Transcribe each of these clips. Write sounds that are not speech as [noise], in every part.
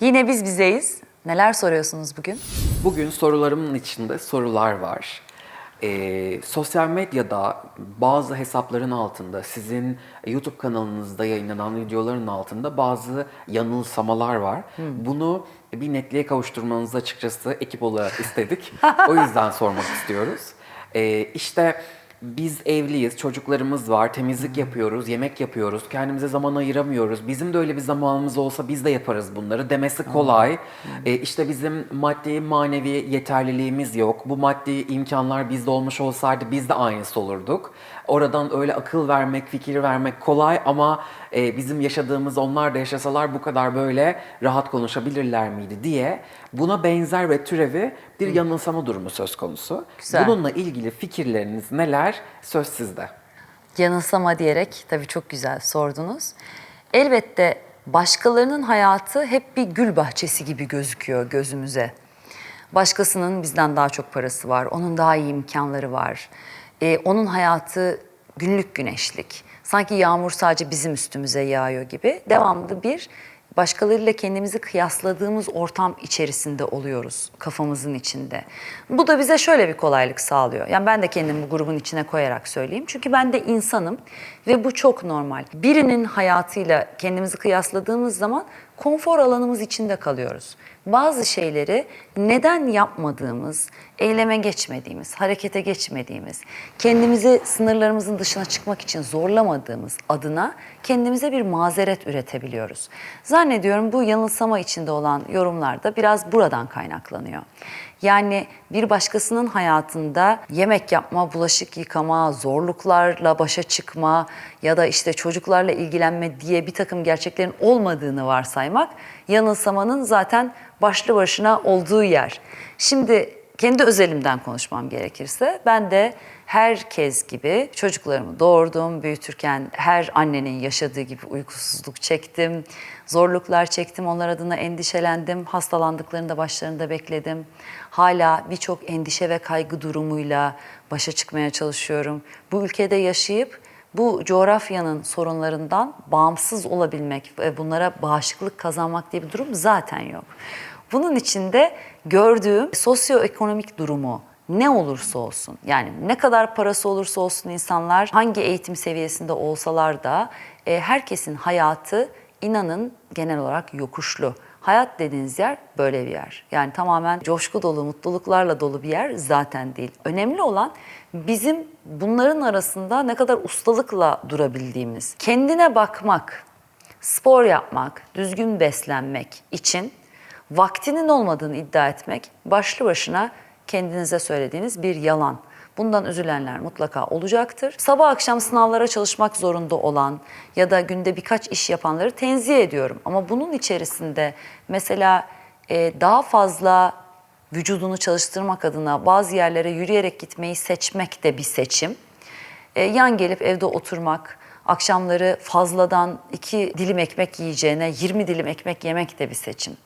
Yine biz bizeyiz. Neler soruyorsunuz bugün? Bugün sorularımın içinde sorular var. Ee, sosyal medyada bazı hesapların altında, sizin YouTube kanalınızda yayınlanan videoların altında bazı yanılsamalar var. Bunu bir netliğe kavuşturmanızı açıkçası ekip olarak istedik. [laughs] o yüzden sormak istiyoruz. Ee, işte biz evliyiz, çocuklarımız var, temizlik yapıyoruz, yemek yapıyoruz, kendimize zaman ayıramıyoruz. Bizim de öyle bir zamanımız olsa biz de yaparız bunları demesi kolay. Ee, işte bizim maddi manevi yeterliliğimiz yok. Bu maddi imkanlar bizde olmuş olsaydı biz de aynısı olurduk. Oradan öyle akıl vermek, fikir vermek kolay ama e, bizim yaşadığımız onlar da yaşasalar bu kadar böyle rahat konuşabilirler miydi diye buna benzer ve türevi bir yanılsama durumu söz konusu. Güzel. Bununla ilgili fikirleriniz neler? Söz sizde. Yanılsama diyerek tabii çok güzel sordunuz. Elbette başkalarının hayatı hep bir gül bahçesi gibi gözüküyor gözümüze. Başkasının bizden daha çok parası var, onun daha iyi imkanları var. Ee, onun hayatı günlük güneşlik. Sanki yağmur sadece bizim üstümüze yağıyor gibi. Devamlı bir başkalarıyla kendimizi kıyasladığımız ortam içerisinde oluyoruz kafamızın içinde. Bu da bize şöyle bir kolaylık sağlıyor. Yani ben de kendimi bu grubun içine koyarak söyleyeyim. Çünkü ben de insanım ve bu çok normal. Birinin hayatıyla kendimizi kıyasladığımız zaman konfor alanımız içinde kalıyoruz. Bazı şeyleri neden yapmadığımız, eyleme geçmediğimiz, harekete geçmediğimiz, kendimizi sınırlarımızın dışına çıkmak için zorlamadığımız adına kendimize bir mazeret üretebiliyoruz. Zannediyorum bu yanılsama içinde olan yorumlar da biraz buradan kaynaklanıyor. Yani bir başkasının hayatında yemek yapma, bulaşık yıkama, zorluklarla başa çıkma ya da işte çocuklarla ilgilenme diye bir takım gerçeklerin olmadığını varsaymak yanılsamanın zaten başlı başına olduğu yer. Şimdi kendi özelimden konuşmam gerekirse ben de herkes gibi çocuklarımı doğurdum, büyütürken her annenin yaşadığı gibi uykusuzluk çektim, zorluklar çektim, onlar adına endişelendim, hastalandıklarında başlarında bekledim. Hala birçok endişe ve kaygı durumuyla başa çıkmaya çalışıyorum. Bu ülkede yaşayıp bu coğrafyanın sorunlarından bağımsız olabilmek ve bunlara bağışıklık kazanmak diye bir durum zaten yok. Bunun içinde gördüğüm sosyoekonomik durumu ne olursa olsun yani ne kadar parası olursa olsun insanlar hangi eğitim seviyesinde olsalar da e, herkesin hayatı inanın genel olarak yokuşlu. Hayat dediğiniz yer böyle bir yer. Yani tamamen coşku dolu, mutluluklarla dolu bir yer zaten değil. Önemli olan bizim bunların arasında ne kadar ustalıkla durabildiğimiz. Kendine bakmak, spor yapmak, düzgün beslenmek için vaktinin olmadığını iddia etmek başlı başına kendinize söylediğiniz bir yalan. Bundan üzülenler mutlaka olacaktır. Sabah akşam sınavlara çalışmak zorunda olan ya da günde birkaç iş yapanları tenzih ediyorum. Ama bunun içerisinde mesela e, daha fazla vücudunu çalıştırmak adına bazı yerlere yürüyerek gitmeyi seçmek de bir seçim. E, yan gelip evde oturmak, akşamları fazladan iki dilim ekmek yiyeceğine 20 dilim ekmek yemek de bir seçim.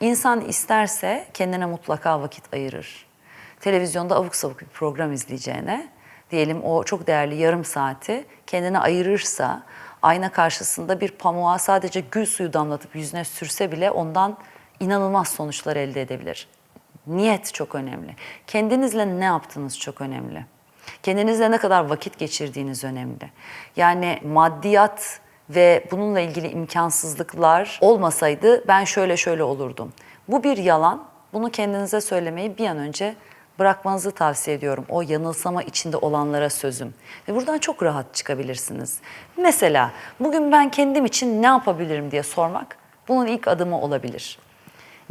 İnsan isterse kendine mutlaka vakit ayırır. Televizyonda avuk savuk bir program izleyeceğine, diyelim o çok değerli yarım saati kendine ayırırsa, ayna karşısında bir pamuğa sadece gül suyu damlatıp yüzüne sürse bile ondan inanılmaz sonuçlar elde edebilir. Niyet çok önemli. Kendinizle ne yaptığınız çok önemli. Kendinizle ne kadar vakit geçirdiğiniz önemli. Yani maddiyat ve bununla ilgili imkansızlıklar olmasaydı ben şöyle şöyle olurdum. Bu bir yalan. Bunu kendinize söylemeyi bir an önce bırakmanızı tavsiye ediyorum. O yanılsama içinde olanlara sözüm. Ve buradan çok rahat çıkabilirsiniz. Mesela bugün ben kendim için ne yapabilirim diye sormak bunun ilk adımı olabilir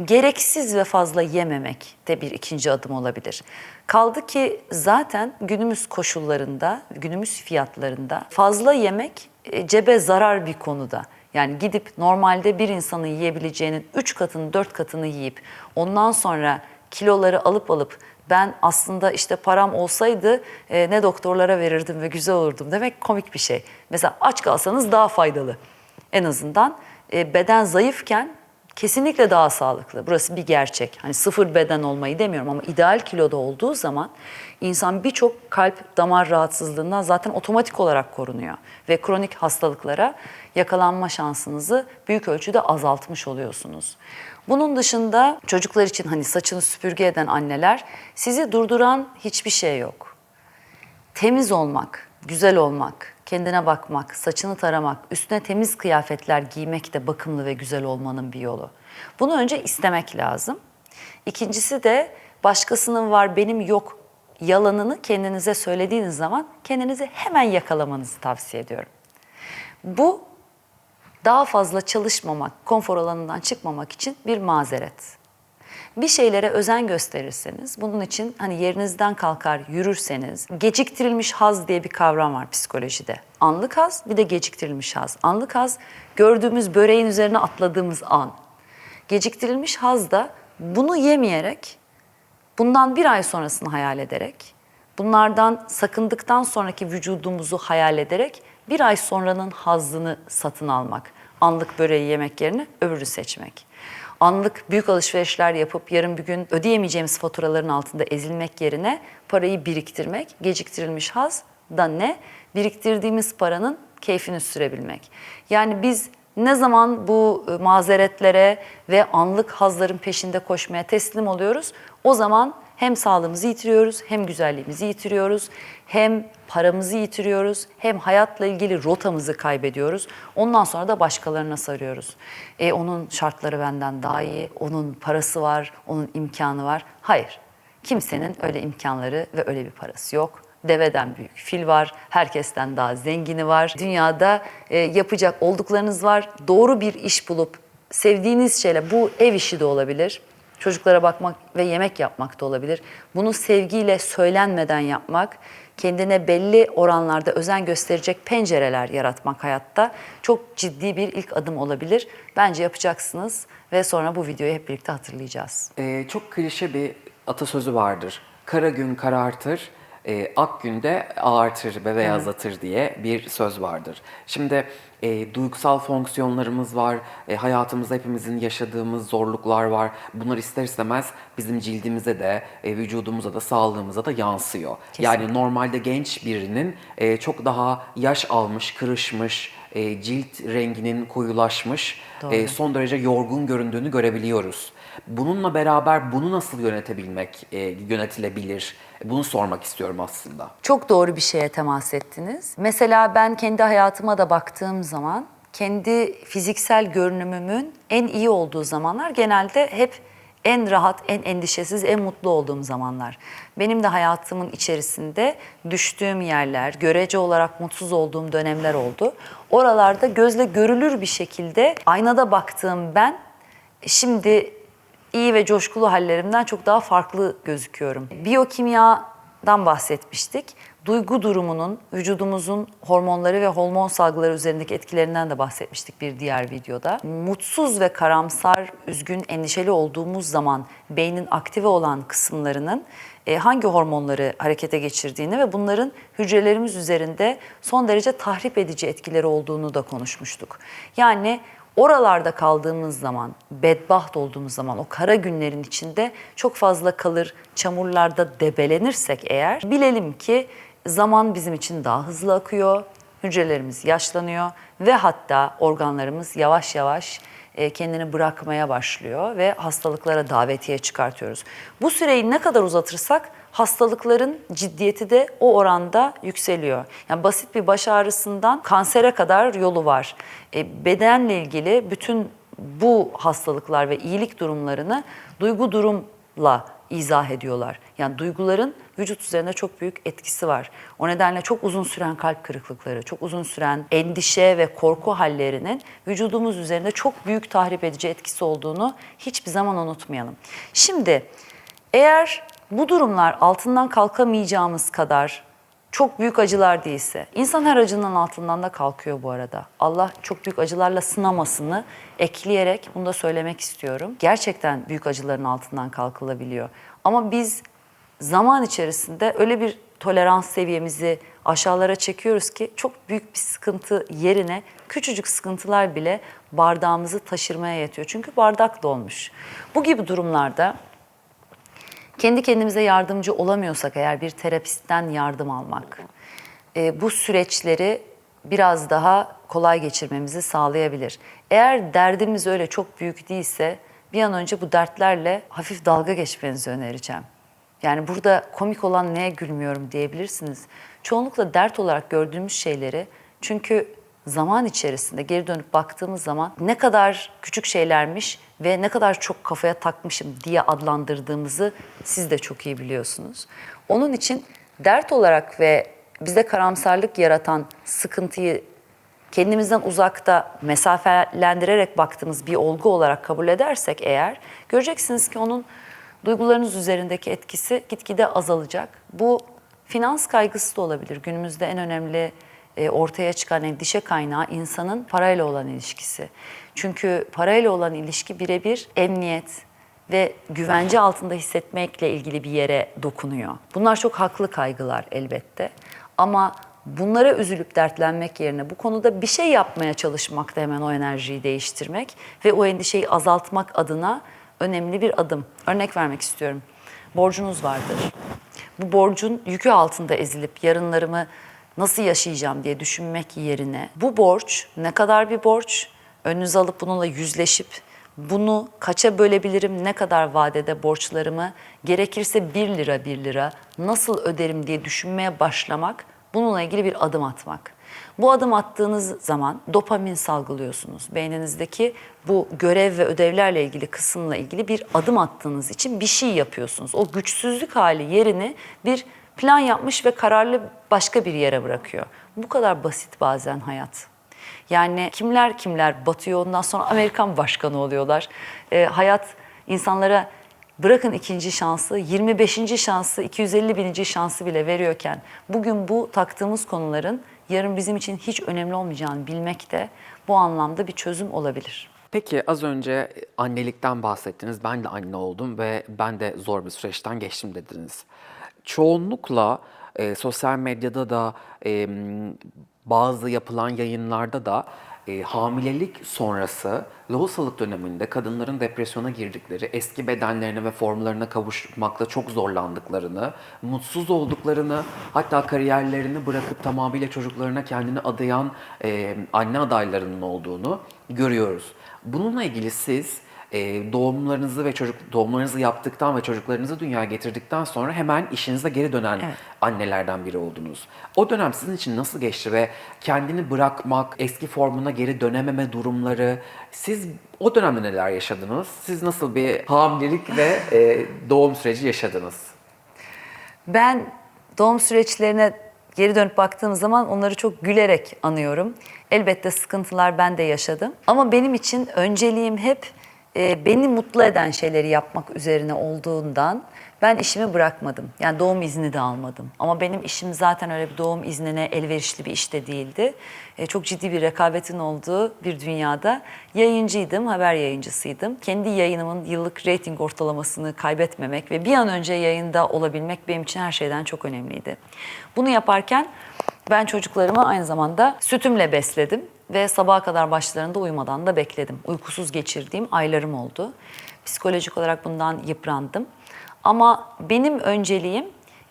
gereksiz ve fazla yememek de bir ikinci adım olabilir. Kaldı ki zaten günümüz koşullarında, günümüz fiyatlarında fazla yemek e, cebe zarar bir konuda. Yani gidip normalde bir insanın yiyebileceğinin 3 katını 4 katını yiyip ondan sonra kiloları alıp alıp ben aslında işte param olsaydı e, ne doktorlara verirdim ve güzel olurdum demek komik bir şey. Mesela aç kalsanız daha faydalı. En azından e, beden zayıfken kesinlikle daha sağlıklı. Burası bir gerçek. Hani sıfır beden olmayı demiyorum ama ideal kiloda olduğu zaman insan birçok kalp damar rahatsızlığından zaten otomatik olarak korunuyor ve kronik hastalıklara yakalanma şansınızı büyük ölçüde azaltmış oluyorsunuz. Bunun dışında çocuklar için hani saçını süpürge eden anneler sizi durduran hiçbir şey yok. Temiz olmak, güzel olmak, kendine bakmak, saçını taramak, üstüne temiz kıyafetler giymek de bakımlı ve güzel olmanın bir yolu. Bunu önce istemek lazım. İkincisi de başkasının var benim yok yalanını kendinize söylediğiniz zaman kendinizi hemen yakalamanızı tavsiye ediyorum. Bu daha fazla çalışmamak, konfor alanından çıkmamak için bir mazeret. Bir şeylere özen gösterirseniz, bunun için hani yerinizden kalkar yürürseniz, geciktirilmiş haz diye bir kavram var psikolojide. Anlık haz, bir de geciktirilmiş haz. Anlık haz, gördüğümüz böreğin üzerine atladığımız an. Geciktirilmiş haz da bunu yemeyerek, bundan bir ay sonrasını hayal ederek, bunlardan sakındıktan sonraki vücudumuzu hayal ederek bir ay sonranın hazzını satın almak. Anlık böreği yemek yerine öbürü seçmek. Anlık büyük alışverişler yapıp yarın bir gün ödeyemeyeceğimiz faturaların altında ezilmek yerine parayı biriktirmek, geciktirilmiş haz da ne? Biriktirdiğimiz paranın keyfini sürebilmek. Yani biz ne zaman bu e, mazeretlere ve anlık hazların peşinde koşmaya teslim oluyoruz, o zaman hem sağlığımızı yitiriyoruz, hem güzelliğimizi yitiriyoruz, hem paramızı yitiriyoruz, hem hayatla ilgili rotamızı kaybediyoruz. Ondan sonra da başkalarına sarıyoruz. E, onun şartları benden daha iyi, onun parası var, onun imkanı var. Hayır, kimsenin öyle imkanları ve öyle bir parası yok. Deveden büyük fil var, herkesten daha zengini var. Dünyada e, yapacak olduklarınız var. Doğru bir iş bulup sevdiğiniz şeyle, bu ev işi de olabilir, Çocuklara bakmak ve yemek yapmak da olabilir. Bunu sevgiyle söylenmeden yapmak, kendine belli oranlarda özen gösterecek pencereler yaratmak hayatta çok ciddi bir ilk adım olabilir. Bence yapacaksınız ve sonra bu videoyu hep birlikte hatırlayacağız. Ee, çok klişe bir atasözü vardır. Kara gün karartır, e, ak günde ağartır ve beyazlatır diye bir söz vardır. Şimdi e, duygusal fonksiyonlarımız var, e, hayatımızda hepimizin yaşadığımız zorluklar var. Bunlar ister istemez bizim cildimize de, e, vücudumuza da, sağlığımıza da yansıyor. Yani normalde genç birinin e, çok daha yaş almış, kırışmış, e, cilt renginin koyulaşmış, e, son derece yorgun göründüğünü görebiliyoruz. Bununla beraber bunu nasıl yönetebilmek, e, yönetilebilir? Bunu sormak istiyorum aslında. Çok doğru bir şeye temas ettiniz. Mesela ben kendi hayatıma da baktığım zaman kendi fiziksel görünümümün en iyi olduğu zamanlar genelde hep en rahat, en endişesiz, en mutlu olduğum zamanlar. Benim de hayatımın içerisinde düştüğüm yerler, görece olarak mutsuz olduğum dönemler oldu. Oralarda gözle görülür bir şekilde aynada baktığım ben şimdi iyi ve coşkulu hallerimden çok daha farklı gözüküyorum. Biyokimyadan bahsetmiştik. Duygu durumunun, vücudumuzun hormonları ve hormon salgıları üzerindeki etkilerinden de bahsetmiştik bir diğer videoda. Mutsuz ve karamsar, üzgün, endişeli olduğumuz zaman beynin aktive olan kısımlarının e, hangi hormonları harekete geçirdiğini ve bunların hücrelerimiz üzerinde son derece tahrip edici etkileri olduğunu da konuşmuştuk. Yani oralarda kaldığımız zaman, bedbaht olduğumuz zaman, o kara günlerin içinde çok fazla kalır, çamurlarda debelenirsek eğer, bilelim ki zaman bizim için daha hızlı akıyor, hücrelerimiz yaşlanıyor ve hatta organlarımız yavaş yavaş e, kendini bırakmaya başlıyor ve hastalıklara davetiye çıkartıyoruz. Bu süreyi ne kadar uzatırsak hastalıkların ciddiyeti de o oranda yükseliyor. Yani basit bir baş ağrısından kansere kadar yolu var. E, bedenle ilgili bütün bu hastalıklar ve iyilik durumlarını duygu durumla izah ediyorlar. Yani duyguların vücut üzerinde çok büyük etkisi var. O nedenle çok uzun süren kalp kırıklıkları, çok uzun süren endişe ve korku hallerinin vücudumuz üzerinde çok büyük tahrip edici etkisi olduğunu hiçbir zaman unutmayalım. Şimdi eğer bu durumlar altından kalkamayacağımız kadar çok büyük acılar değilse, insan her acının altından da kalkıyor bu arada. Allah çok büyük acılarla sınamasını ekleyerek bunu da söylemek istiyorum. Gerçekten büyük acıların altından kalkılabiliyor. Ama biz zaman içerisinde öyle bir tolerans seviyemizi aşağılara çekiyoruz ki çok büyük bir sıkıntı yerine küçücük sıkıntılar bile bardağımızı taşırmaya yetiyor. Çünkü bardak dolmuş. Bu gibi durumlarda kendi kendimize yardımcı olamıyorsak eğer bir terapistten yardım almak, e, bu süreçleri biraz daha kolay geçirmemizi sağlayabilir. Eğer derdimiz öyle çok büyük değilse bir an önce bu dertlerle hafif dalga geçmenizi önereceğim. Yani burada komik olan neye gülmüyorum diyebilirsiniz. Çoğunlukla dert olarak gördüğümüz şeyleri çünkü zaman içerisinde geri dönüp baktığımız zaman ne kadar küçük şeylermiş ve ne kadar çok kafaya takmışım diye adlandırdığımızı siz de çok iyi biliyorsunuz. Onun için dert olarak ve bize karamsarlık yaratan sıkıntıyı kendimizden uzakta mesafelendirerek baktığımız bir olgu olarak kabul edersek eğer göreceksiniz ki onun duygularınız üzerindeki etkisi gitgide azalacak. Bu finans kaygısı da olabilir. Günümüzde en önemli ortaya çıkan endişe kaynağı insanın parayla olan ilişkisi. Çünkü parayla olan ilişki birebir emniyet ve güvence altında hissetmekle ilgili bir yere dokunuyor. Bunlar çok haklı kaygılar elbette. Ama bunlara üzülüp dertlenmek yerine bu konuda bir şey yapmaya çalışmak da hemen o enerjiyi değiştirmek ve o endişeyi azaltmak adına önemli bir adım. Örnek vermek istiyorum. Borcunuz vardır. Bu borcun yükü altında ezilip yarınlarımı nasıl yaşayacağım diye düşünmek yerine bu borç ne kadar bir borç? Önünüze alıp bununla yüzleşip bunu kaça bölebilirim, ne kadar vadede borçlarımı, gerekirse 1 lira 1 lira nasıl öderim diye düşünmeye başlamak, bununla ilgili bir adım atmak. Bu adım attığınız zaman dopamin salgılıyorsunuz. Beyninizdeki bu görev ve ödevlerle ilgili kısımla ilgili bir adım attığınız için bir şey yapıyorsunuz. O güçsüzlük hali yerini bir plan yapmış ve kararlı başka bir yere bırakıyor. Bu kadar basit bazen hayat. Yani kimler kimler batıyor ondan sonra Amerikan başkanı oluyorlar. Ee, hayat insanlara bırakın ikinci şansı 25. şansı 250 bininci şansı bile veriyorken bugün bu taktığımız konuların yarın bizim için hiç önemli olmayacağını bilmek de bu anlamda bir çözüm olabilir. Peki az önce annelikten bahsettiniz. Ben de anne oldum ve ben de zor bir süreçten geçtim dediniz. Çoğunlukla e, sosyal medyada da e, bazı yapılan yayınlarda da e, hamilelik sonrası lohusalık döneminde kadınların depresyona girdikleri, eski bedenlerine ve formlarına kavuşmakta çok zorlandıklarını, mutsuz olduklarını, hatta kariyerlerini bırakıp tamamıyla çocuklarına kendini adayan e, anne adaylarının olduğunu görüyoruz. Bununla ilgili siz e, doğumlarınızı ve çocuk doğumlarınızı yaptıktan ve çocuklarınızı dünyaya getirdikten sonra hemen işinize geri dönen Evet. annelerden biri oldunuz. O dönem sizin için nasıl geçti ve kendini bırakmak, eski formuna geri dönememe durumları, siz o dönemde neler yaşadınız? Siz nasıl bir hamilelik ve e, doğum süreci yaşadınız? Ben doğum süreçlerine geri dönüp baktığım zaman onları çok gülerek anıyorum. Elbette sıkıntılar ben de yaşadım. Ama benim için önceliğim hep e, beni mutlu eden şeyleri yapmak üzerine olduğundan ben işimi bırakmadım. Yani doğum izni de almadım. Ama benim işim zaten öyle bir doğum iznine elverişli bir iş de değildi. E, çok ciddi bir rekabetin olduğu bir dünyada yayıncıydım, haber yayıncısıydım. Kendi yayınımın yıllık reyting ortalamasını kaybetmemek ve bir an önce yayında olabilmek benim için her şeyden çok önemliydi. Bunu yaparken ben çocuklarımı aynı zamanda sütümle besledim ve sabaha kadar başlarında uyumadan da bekledim. Uykusuz geçirdiğim aylarım oldu. Psikolojik olarak bundan yıprandım. Ama benim önceliğim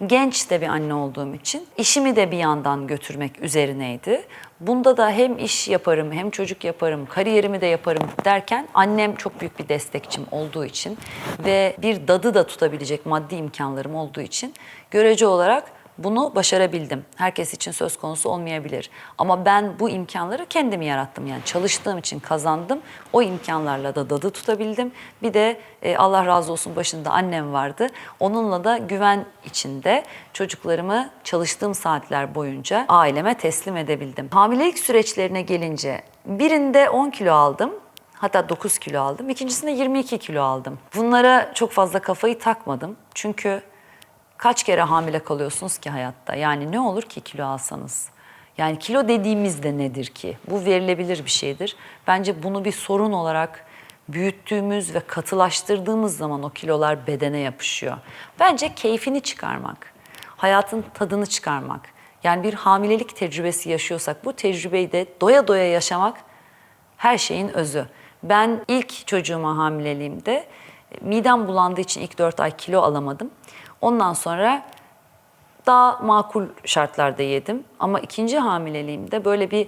genç de bir anne olduğum için işimi de bir yandan götürmek üzerineydi. Bunda da hem iş yaparım hem çocuk yaparım, kariyerimi de yaparım derken annem çok büyük bir destekçim olduğu için ve bir dadı da tutabilecek maddi imkanlarım olduğu için görece olarak bunu başarabildim. Herkes için söz konusu olmayabilir. Ama ben bu imkanları kendim yarattım. Yani çalıştığım için kazandım. O imkanlarla da dadı tutabildim. Bir de e, Allah razı olsun başında annem vardı. Onunla da güven içinde çocuklarımı çalıştığım saatler boyunca aileme teslim edebildim. Hamilelik süreçlerine gelince birinde 10 kilo aldım. Hatta 9 kilo aldım. İkincisinde 22 kilo aldım. Bunlara çok fazla kafayı takmadım. Çünkü kaç kere hamile kalıyorsunuz ki hayatta? Yani ne olur ki kilo alsanız? Yani kilo dediğimiz de nedir ki? Bu verilebilir bir şeydir. Bence bunu bir sorun olarak büyüttüğümüz ve katılaştırdığımız zaman o kilolar bedene yapışıyor. Bence keyfini çıkarmak, hayatın tadını çıkarmak. Yani bir hamilelik tecrübesi yaşıyorsak bu tecrübeyi de doya doya yaşamak her şeyin özü. Ben ilk çocuğuma hamileliğimde e, midem bulandığı için ilk 4 ay kilo alamadım. Ondan sonra daha makul şartlarda yedim. Ama ikinci hamileliğimde böyle bir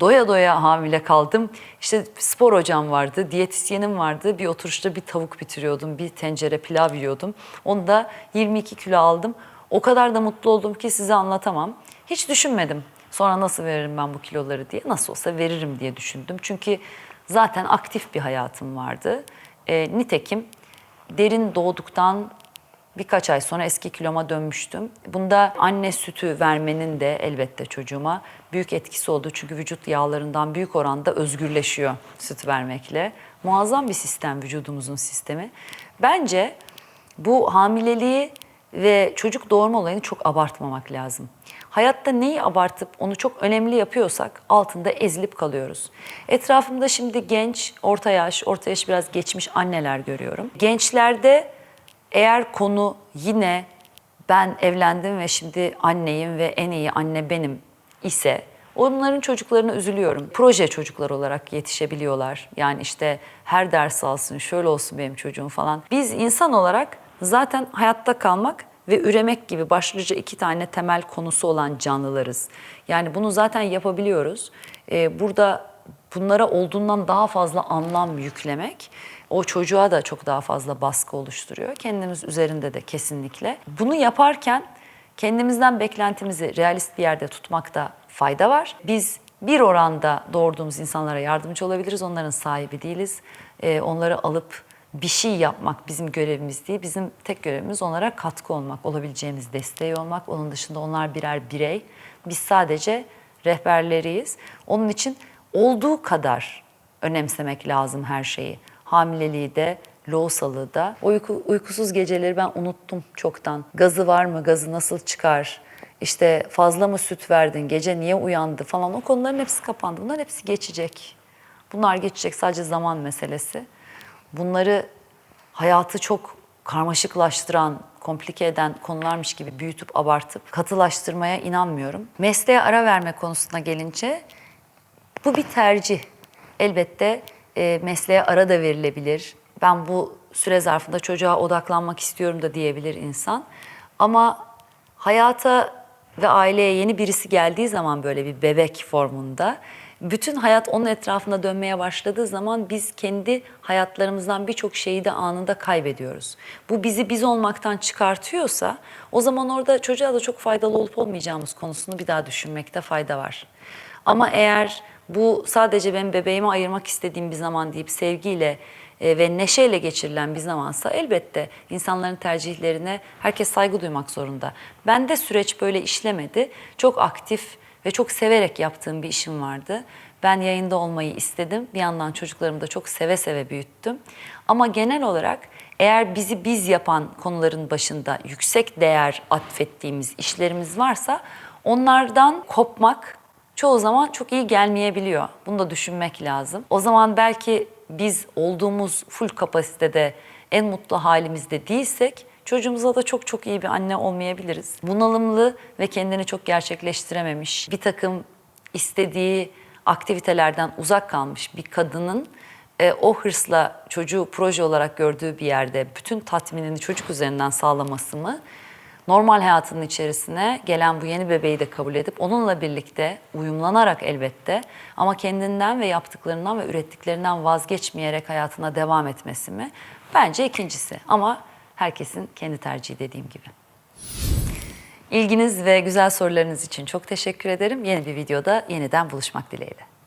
doya doya hamile kaldım. İşte spor hocam vardı, diyetisyenim vardı. Bir oturuşta bir tavuk bitiriyordum, bir tencere pilav yiyordum. Onu da 22 kilo aldım. O kadar da mutlu oldum ki size anlatamam. Hiç düşünmedim. Sonra nasıl veririm ben bu kiloları diye. Nasıl olsa veririm diye düşündüm. Çünkü zaten aktif bir hayatım vardı. E, nitekim derin doğduktan birkaç ay sonra eski kiloma dönmüştüm. Bunda anne sütü vermenin de elbette çocuğuma büyük etkisi oldu. Çünkü vücut yağlarından büyük oranda özgürleşiyor süt vermekle. Muazzam bir sistem vücudumuzun sistemi. Bence bu hamileliği ve çocuk doğurma olayını çok abartmamak lazım. Hayatta neyi abartıp onu çok önemli yapıyorsak altında ezilip kalıyoruz. Etrafımda şimdi genç, orta yaş, orta yaş biraz geçmiş anneler görüyorum. Gençlerde eğer konu yine ben evlendim ve şimdi anneyim ve en iyi anne benim ise onların çocuklarına üzülüyorum. Proje çocuklar olarak yetişebiliyorlar. Yani işte her ders alsın, şöyle olsun benim çocuğum falan. Biz insan olarak zaten hayatta kalmak ve üremek gibi başlıca iki tane temel konusu olan canlılarız. Yani bunu zaten yapabiliyoruz. Ee, burada bunlara olduğundan daha fazla anlam yüklemek o çocuğa da çok daha fazla baskı oluşturuyor. Kendimiz üzerinde de kesinlikle. Bunu yaparken kendimizden beklentimizi realist bir yerde tutmakta fayda var. Biz bir oranda doğurduğumuz insanlara yardımcı olabiliriz. Onların sahibi değiliz. Ee, onları alıp bir şey yapmak bizim görevimiz değil. Bizim tek görevimiz onlara katkı olmak, olabileceğimiz desteği olmak. Onun dışında onlar birer birey. Biz sadece rehberleriyiz. Onun için olduğu kadar önemsemek lazım her şeyi. Hamileliği de, loğusalığı da. Uyku, uykusuz geceleri ben unuttum çoktan. Gazı var mı, gazı nasıl çıkar? İşte fazla mı süt verdin, gece niye uyandı falan o konuların hepsi kapandı. Bunların hepsi geçecek. Bunlar geçecek sadece zaman meselesi. Bunları hayatı çok karmaşıklaştıran, komplike eden konularmış gibi büyütüp abartıp katılaştırmaya inanmıyorum. Mesleğe ara verme konusuna gelince bu bir tercih. Elbette e, mesleğe ara da verilebilir. Ben bu süre zarfında çocuğa odaklanmak istiyorum da diyebilir insan. Ama hayata ve aileye yeni birisi geldiği zaman böyle bir bebek formunda bütün hayat onun etrafında dönmeye başladığı zaman biz kendi hayatlarımızdan birçok şeyi de anında kaybediyoruz. Bu bizi biz olmaktan çıkartıyorsa o zaman orada çocuğa da çok faydalı olup olmayacağımız konusunu bir daha düşünmekte fayda var. Ama eğer bu sadece benim bebeğime ayırmak istediğim bir zaman deyip sevgiyle e, ve neşeyle geçirilen bir zamansa elbette insanların tercihlerine herkes saygı duymak zorunda. Bende süreç böyle işlemedi. Çok aktif ve çok severek yaptığım bir işim vardı. Ben yayında olmayı istedim. Bir yandan çocuklarımı da çok seve seve büyüttüm. Ama genel olarak eğer bizi biz yapan konuların başında yüksek değer atfettiğimiz işlerimiz varsa onlardan kopmak çoğu zaman çok iyi gelmeyebiliyor. Bunu da düşünmek lazım. O zaman belki biz olduğumuz full kapasitede en mutlu halimizde değilsek çocuğumuza da çok çok iyi bir anne olmayabiliriz. Bunalımlı ve kendini çok gerçekleştirememiş, bir takım istediği aktivitelerden uzak kalmış bir kadının e, o hırsla çocuğu proje olarak gördüğü bir yerde bütün tatminini çocuk üzerinden sağlaması mı? Normal hayatının içerisine gelen bu yeni bebeği de kabul edip onunla birlikte uyumlanarak elbette ama kendinden ve yaptıklarından ve ürettiklerinden vazgeçmeyerek hayatına devam etmesi mi? Bence ikincisi ama herkesin kendi tercihi dediğim gibi. İlginiz ve güzel sorularınız için çok teşekkür ederim. Yeni bir videoda yeniden buluşmak dileğiyle.